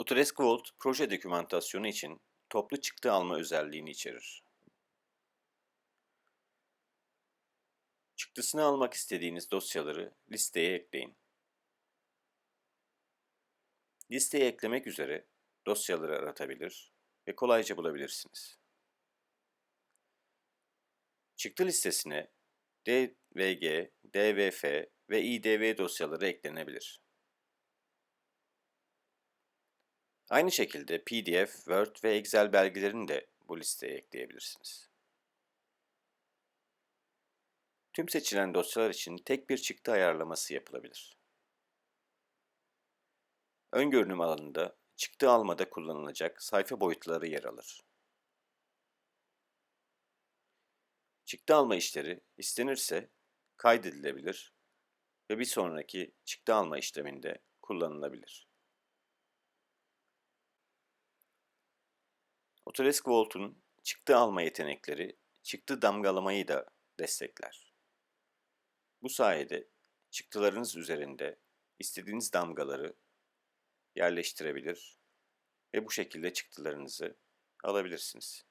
Autodesk Vault proje dokümantasyonu için toplu çıktı alma özelliğini içerir. Çıktısını almak istediğiniz dosyaları listeye ekleyin. Listeye eklemek üzere dosyaları aratabilir ve kolayca bulabilirsiniz. Çıktı listesine DVG, DVF ve IDV dosyaları eklenebilir. Aynı şekilde PDF, Word ve Excel belgelerini de bu listeye ekleyebilirsiniz. Tüm seçilen dosyalar için tek bir çıktı ayarlaması yapılabilir. Ön görünüm alanında çıktı almada kullanılacak sayfa boyutları yer alır. Çıktı alma işleri istenirse kaydedilebilir ve bir sonraki çıktı alma işleminde kullanılabilir. Autodesk Vault'un çıktı alma yetenekleri çıktı damgalamayı da destekler. Bu sayede çıktılarınız üzerinde istediğiniz damgaları yerleştirebilir ve bu şekilde çıktılarınızı alabilirsiniz.